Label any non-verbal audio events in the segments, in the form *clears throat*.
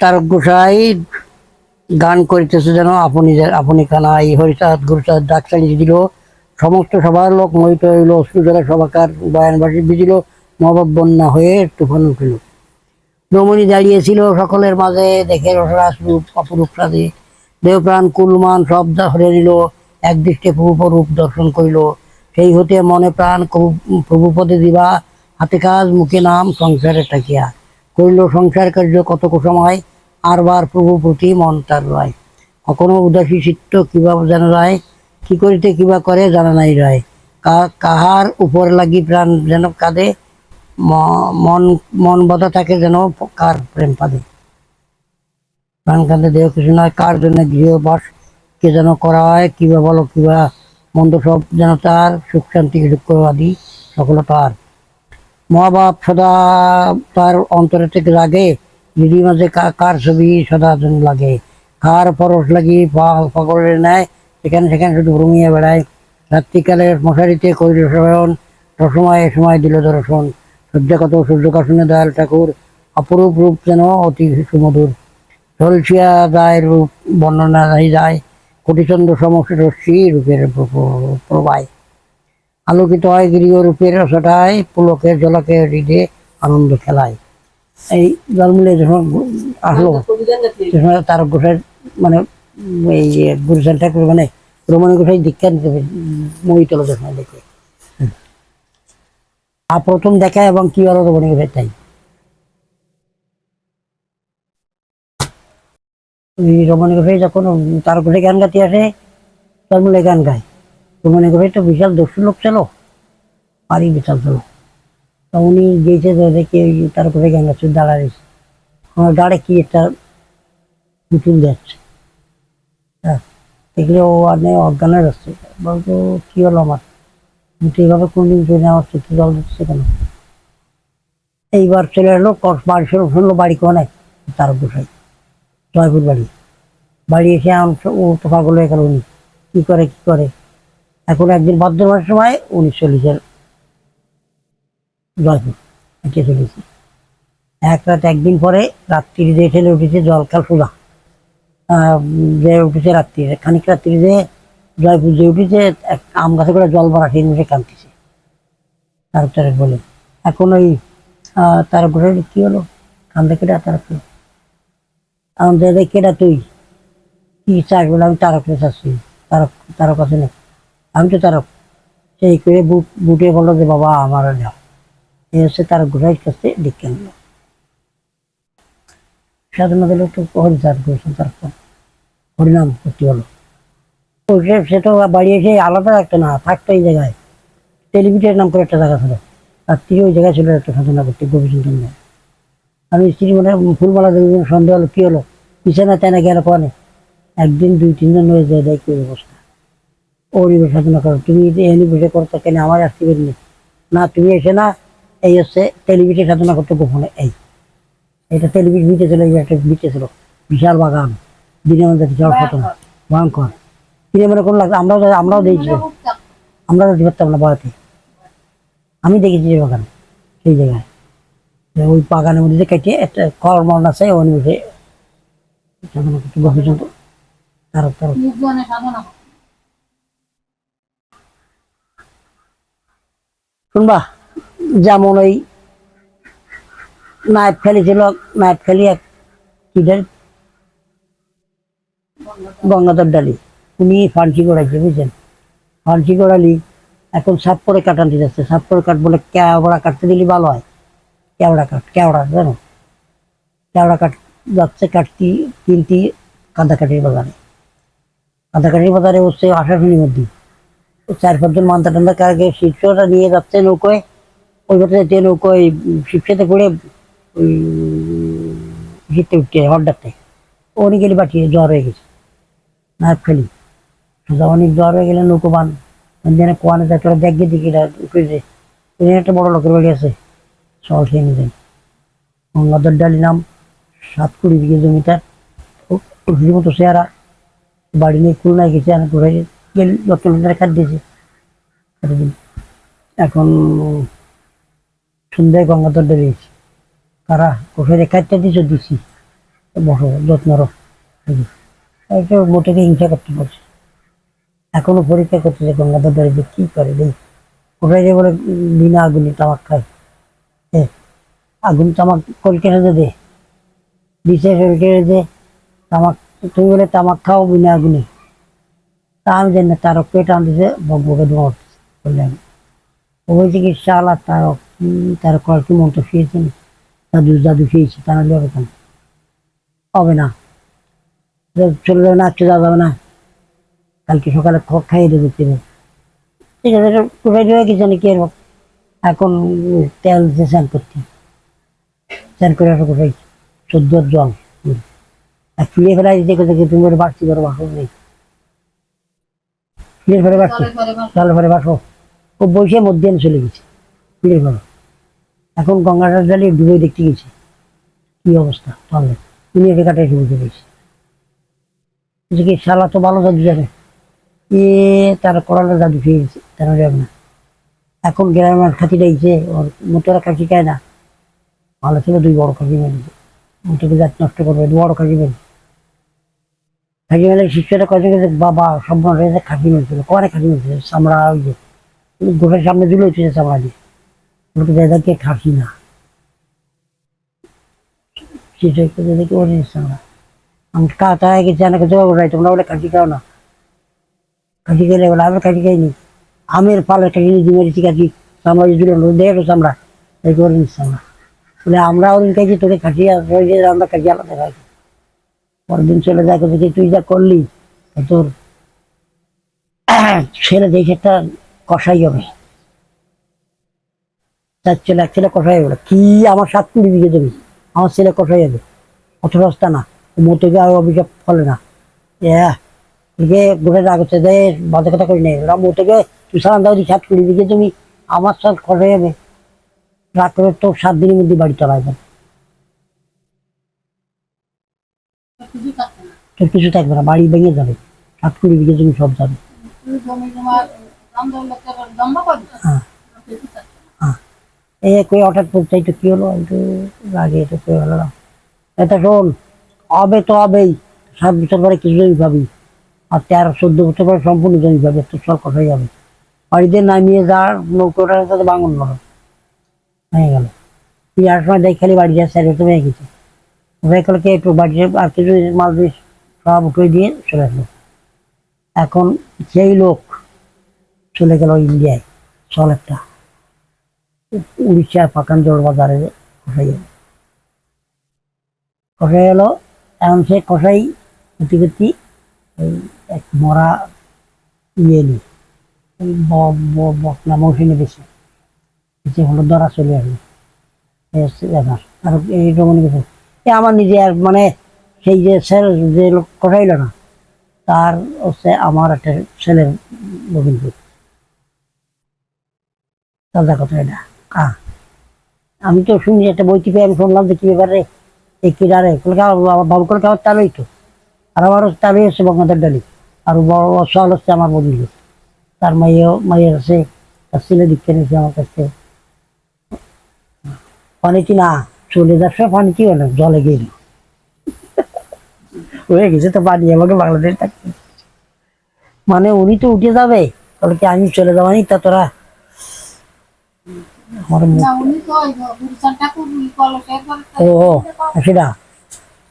তার গোসাই গান করিতেছে যেন আপনি আপনি কানা এই হরিচাঁদ, গুরুচাঁদ দিল সমস্ত সবার লোক মোহিত হইল সবাকার বয়ানবাসী মহবত বন্যা হয়ে তুফান উঠিল। রমণী দাঁড়িয়েছিল সকলের মাঝে, দেখে রসরাস রূপ অপরূপ সাজে দেহপ্রাণ কুলমান সব হরে দিল এক দৃষ্টে প্রভুপরূপ দর্শন করিল। সেই হতে মনে প্রাণ প্রভুপদে দিবা, হাতে কাজ, মুখে নাম, সংসারে থাকিয়া। করিল সংসার কার্য কতক সময়? আরবার প্রভু প্রতি মন তার রায়। কখনো উদাসী চিত্ত কিবা জানা রায়? কি করিতে কিবা করে জানা নাই রায়। কাহার উপর লাগি প্রাণ যেন কাঁদে মন মন বাধা থাকে যেন কার প্রেম পাদে। প্রাণ কাঁদে দেহ কিছু নয়, কার জন্য গৃহবাস কে যেন করা হয় কিবা বলো, কিবা মন্দ সব যেন তার সুখ শান্তি দুঃখ আদি সকল তার। মহাবাপ সদা তার অন্তরে থেকে লাগে দিদি মাঝে কার ছবি সদা যেন লাগে। কার পরশ লাগি পাগলের নেয় সেখানে সেখানে শুধু ভ্রমিয়ে বেড়ায়। রাত্রিকালে মশারিতে করিল শয়ন, রসময় এ সময় দিল দর্শন। সূর্যকত সূর্যকাশনে দয়াল ঠাকুর, অপরূপ রূপ যেন অতি সুমধুর। ঝলসিয়া যায় রূপ, বর্ণনা যায়। কোটিচন্দ্র সমস্ত রশ্মি রূপের প্র- প্রবায়। আলোকিত হয় গৃহ রূপের রসটায় পুলকের জলকে হৃদে আনন্দ খেলায়। এই জলমূলে যখন আসলো তার গোসাই মানে এই গুরুসান ঠাকুর মানে রমণী গোসাই দীক্ষা নিতে মহিতল যখন দেখে। আর প্রথম দেখা এবং কি হলো রমণী গোসাই তাই। রমণী গোসাই যখন তার গোসাই গান গাতে আসে জলমূলে গান গায়। রমণী গোসাই একটা বিশাল দস্যু লোক ছিল। পারি বিশাল ছিল। তা উনি গিয়েছে তো দেখে তার গোসাই গান গাচ্ছে দাঁড়াইছে। আমার দাঁড়ে কি একটা পুতুল যাচ্ছে। হ্যাঁ দেখলে ও আর নেই অজ্ঞানের আসছে বলতো কি হলো আমার? আমি তো এইভাবে কোনদিন জেনে আমার চোখে জল দিচ্ছে কেন? এইবার চলে এলো বাড়ি শুরু শুনলো, বাড়ি কোনে? তার গোসাই জয়পুর বাড়ি। বাড়ি এসে আম- ও তো পাগল হয়ে গেল উনি। কি করে কি করে? এখন একদিন ভাদ্র মাসের সময় উনি চলেছে জয়পুর চলেছে। এক রাত একদিন পরে রাত্রি যে ঠেলে উঠেছে জলকাল সোজা যে উঠেছে রাত্রি খানিক রাত্রি যে জয়পুর যে উঠেছে আম গাছে করে জল ভরা সেই নিচে কাঁদতেছে। তারপরে বলে, এখন ওই তার ঘরে কি হলো? কান্দে কেটে তার আমাদের কেটা তুই? কি চাস বলে আমি তারক চাচ্ছি তারক তারক আছে না আমি তো তারক সেই করে বুটে বলল যে, বাবা আমার যাও এই হচ্ছে তার ঘোড়ার কাছে ডেকে নিল সাধনা দিল তো হরিচাঁদ করেছেন তারপর। হরিনাম করতে হলো। তো সে সেটা বাড়ি এসে আলাদা একটা না, থাকতো এই জায়গায়। টেলিভিশনের নাম করে একটা জায়গা ছিল। রাত্রি ওই জায়গায় ছিল একটা সাধনা করতে গোপীচন্দ্র নিয়ে। আমি স্ত্রী মানে ফুলমালা দেবী সন্দেহ হলো, কি হলো? বিছানা তেনা গেল কনে? একদিন দুই তিনজন হয়ে যায় দেয় কি অবস্থা করো। তুমি এনে বসে কেন আমার আসতে পারিনি না? তুমি এসে না, এই হচ্ছে টেলিভিশন সাধনা করতে গোপনে, এই। এটা টেলিভিশন ছিল একটা ছিল, বিশাল বাগান দিনের মধ্যে ভয়ঙ্কর। মনে আমরাও আমরাও দেখতে পারতাম না বয়তে আমি দেখেছি যে বাগান, সেই জায়গায়। ওই বাগানের মধ্যে কেটে একটা কর্মন আছে, ওই সাধনা করতে গোপীচন্দ্র তার তার শুনবা? যেমন ওই নাইট ফেলেছিল নাইট ফেলি এক গঙ্গাধর ডালি। উনি ফান্সি গোড়াইছে, বুঝছেন? ফান্সি গোড়ালি, এখন সাপ করে কাটাতে যাচ্ছে। সাপ করে কাট বলে কেওড়া কাটতে দিলে ভালো হয়। কেওড়া কাট কেওড়া, জানো? কেওড়া কাট যাচ্ছে কাটতি কিনতি কাঁদাকাটির বাগানে কাঁদাকাটির বাজারে হচ্ছে আষাঢ়ির মধ্যে। চার পাঁচজন মান্তা টান্দা কারকে শীর্ষটা নিয়ে যাচ্ছে নৌকোয়। ওই কথা যে নৌকোয় শিবসাতে পড়ে ওই শীতে উঠতে হঠাৎ উনি গেলে পাঠিয়ে জ্বর হয়ে গেছে। না ফেলি সোজা অনেক জ্বর হয়ে গেলে নৌকো বান যেন কোয়ানে যায় তোরা দেখবে দিকে উঠেছে একটা বড় লোকের বাড়ি আছে। সল খেয়ে নিতেন গঙ্গাধর ডালি নাম। সাত কুড়ি বিঘে জমিটা। উঠলি মতো চেহারা। বাড়ি নিয়ে খুলনায় গেছে, আমি গেল লক্ষ্য লোকের খাট দিয়েছে এতদিন এখন সন্ধ্যায় গঙ্গাধর বেরিয়েছি কারা কোথায় খাটটা দিয়েছ দিছি বসো যত্ন রো এইটা মোটেকে হিংসা করতে পারছে এখনও পরীক্ষা করতেছে গঙ্গাধর ধরে যে কি করে দেই। কোথায় যে বলে বিনা আগুনে তামাক খায়। এ, আগুন তামাক কলকেটে দে বিশেষ কলকেটে দে। তামাক তুমি বলে তামাক খাও বিনা আগুনে। আমি জানি না তার পেট আনতেছে বক বকে দোয়া বললেন ও বলছে শালা তার তার কয়েকটি মন্ত্র শুয়েছেন দাদু দাদু শুয়েছে তা নাহলে হবে কেন? হবে না। চলে যাবে না, আজকে যাওয়া যাবে না। কালকে সকালে খাইয়ে দেবে ঠিক আছে কোথায় দেবে কি জানি কি এখন তেল দিয়ে স্নান করতে। স্নান করে কোথায়? চোদ্দ জল। আর চুলিয়ে ফেলাই দেখে দেখে তুমি ওর বাড়ছি করো বাসো নেই। চুলিয়ে ফেলে বাড়ছি জলে ফেলে বাসো। ও বসে মধ্যে চলে গেছে চুলিয়ে ফেলো এখন গঙ্গাটার জলে ডুবে দেখতে গেছি। কি অবস্থা তাহলে? তুমি একে কাটাই পেরেছি বলছে কি শালা তো ভালো জাদু জানে। এ তার করালে জাদু খেয়ে গেছে তারা যাবে না। এখন গ্রামের খাতি রয়েছে ওর মোটরা খাসি খায় না। ভালো ছিল দুই বড় খাসি মেরেছে মোটকে জাত নষ্ট করবে দু বড় খাসি মেরে খাসি মেলে শিষ্যটা কয়েছে গেছে বাবা সম্পূর্ণ রয়েছে খাসি মেরেছিল কনে খাসি মেরেছিল চামড়া ওই যে গোটার সামনে দিলে উঠেছে চামড়া দিয়ে। ওকে দাদাকে খাসি না। শিষ্যকে দাদাকে ওরে চামড়া। আমি কাটা হয়ে গেছে অনেক কিছু ওরাই তোমরা বলে খাসি খাও না। খাসি খেলে বলে, আমি খাসি খাইনি। আমের পালের খাসি নিয়ে মেরেছি খাসি চামড়া দিয়ে দিল, দেখো চামড়া। এই করে নিচ্ছি আমরা বলে আমরা ওদিন খাইছি, তোকে খাসি আর ওই যে আমরা খাসি আলাদা খাইছি। পরের দিন চলে যায় দেখি তুই যা করলি তোর *clears throat* ছেলে দেখে একটা কষাই হবে। তার ছেলে, এক ছেলে কষাই হবে কি আমার সাত কুড়ি বিঘে দেবে আমার ছেলে কষাই হবে। অত রাস্তা না। মতো গিয়ে আর অভিযোগ ফলে না। এদিকে ঘুরে রাখছে দে, বাজে কথা করি নেই ওরা মতো গিয়ে তুই সারান দাও সাত কুড়ি বিঘে তুমি। আমার সাথে কষাই হবে। রাত করে তো সাত দিনের মধ্যে বাড়ি চালাবে তোর কিছু থাকবে না, বাড়ি ভেঙে যাবে। সাত কুড়ি বিঘে জমি সব যাবে। হ্যাঁ। হ্যাঁ। এই কই হঠাৎ পড়ছে তো কি হলো? একটু রাগে তো কই হলো না। এটা শোন, হবে তো হবেই। সাত বছর পরে কিছু জমি পাবি। আর তেরো, চোদ্দ বছর পরে সম্পূর্ণ জমি পাবি তো সব কথাই যাবে। বাড়িতে নামিয়ে যার নৌকোটার সাথে বাঙন মারো। হয়ে গেল। তুই আর সময় দেখ, খালি বাড়ি যা, স্যার হয়ে গেছে। হয়ে একটু বাড়ি আর কিছু মাল দিয়ে সব উঠে দিয়ে চলে আসলো এখন সেই লোক চলে গেল ইন্ডিয়ায় চল একটা উড়িষ্যার পাকানজোড় বাজারে কষাই এলো কষাই এলো এখন সে কষাই গতি গতি ওই এক মরা ইয়ে নি বকনা মৌসুমে বেশি বেশি হলো ধরা চলে আসলো এই আর এই রমণী গেছে আমার নিজে আর মানে সেই যে ছেলে যে লোক কষাইল না, তার হচ্ছে আমার একটা ছেলের রবীন্দ্র তাজা কথা এটা আহ আমি তো শুনি একটা বই টিপে আমি শুনলাম যে কি ব্যাপারে এই কিনারে আমার বাবু করে খাওয়ার তালই তো আর আমারও তালই হচ্ছে বঙ্গাদের ডালি। আর বড় অসহাল হচ্ছে আমার বন্ধু তার মাইও মাইয়ের আছে তার ছেলে দিকতে নিয়েছে আমার কাছে। পানি কি না? চলে যাচ্ছে পানি কি হলো? জলে গেল। হয়ে গেছে তো পানি আমাকে বাংলাদেশ থাকতে মানে উনি তো উঠে যাবে তাহলে কি আমি চলে যাবানি তা তোরা আমার ও সেটা।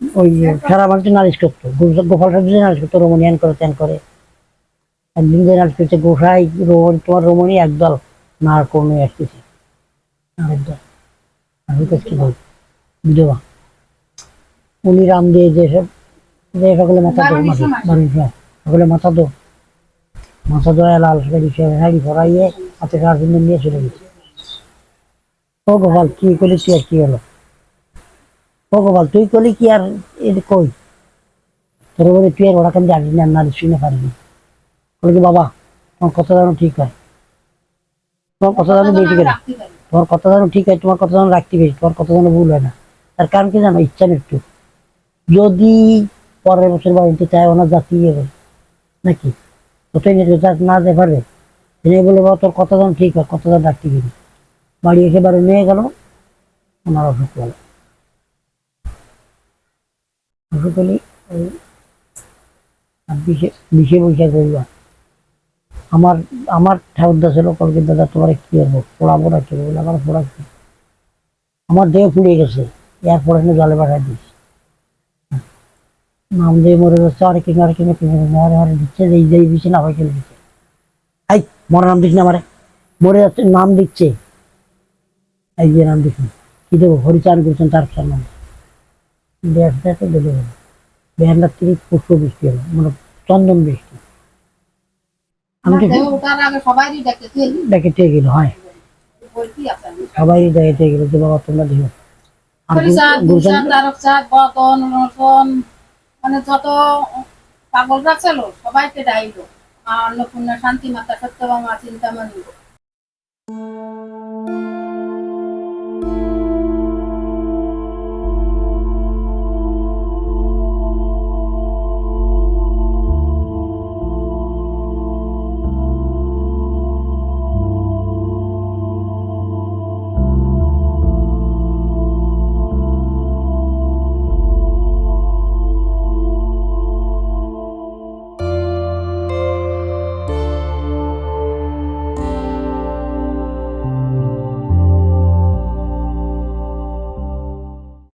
ওই সারা নালিশ করতো। গোপাল সাহেব নালিশ করতো করে ত্যান করে। একদিন যে নালিশ করছে গোসাই রমণী তোমার রমণী একদল না আর কোনো আসতেছে আরেক দল। আমি বিধবা উনি রাম দিয়ে যেসব যে সকলে মাথা দো মাথা সকলে মাথা দো। মাথা দোয়া লাল শাড়ি শাড়ি ভরাইয়ে হাতে সার নিয়ে চলে গেছে। ও গোপাল কি করলি তুই আর কি হলো? ও গোপাল তুই করলি কি আর এটা কই? তোর বলে তুই আর ওরা কেন জানি না না শুনে পারিনি। বলে কি বাবা তোমার কথা যেন ঠিক হয়। তোমার কথা যেন বেশি করে। তোমার কথা যেন ঠিক হয় তোমার কথা যেন রাখতে বেশি তোমার কথা যেন ভুল হয় না। তার কারণ কি জানো? ইচ্ছা একটু। যদি পরের বছর বাড়িতে চায় ওনার জাতি হবে নাকি? কোথায় নিয়ে যা- না যেতে পারবে তিনি বলে বাবা, তোর কথা যেন ঠিক হয় কথা যেন রাখতে বেশি বাড়ি এসে বাড়ি নিয়ে গেল, ওনার অসুখ হলো। অসুখ হলে ওই বিশে বিশে বৈশাখ রবিবার। আমার আমার ঠাকুরদা ছিল, কলকে দাদা, তোমার কি হব, পড়াবো না কি বলে আমার পড়া কি আমার দেহ পুড়ে গেছে। পড়াশোনা জলে পাঠাই দিস। নাম দিয়ে মরে যাচ্ছে আর কি আর কি মরে মরে দিচ্ছে যেই দিচ্ছে না হয়ে দিচ্ছে। এই মরে নাম দিস না আমারে। মরে যাচ্ছে নাম দিচ্ছে। এই যে নাম দিচ্ছেন কি দেবো? হরিচান করছেন তার ব্যাসটা তো গেল থেকে পুষ্প বৃষ্টি হলো মানে চন্দন বৃষ্টি। আমি ডাকে গেল হয়। সবাই ডেকে গেল যে বাবা তোমরা দিও মানে যত পাগলরা ছিল সবাইকে ডাইলো। আর অন্নপূর্ণা শান্তি মাতা সত্যভামা চিন্তামণি।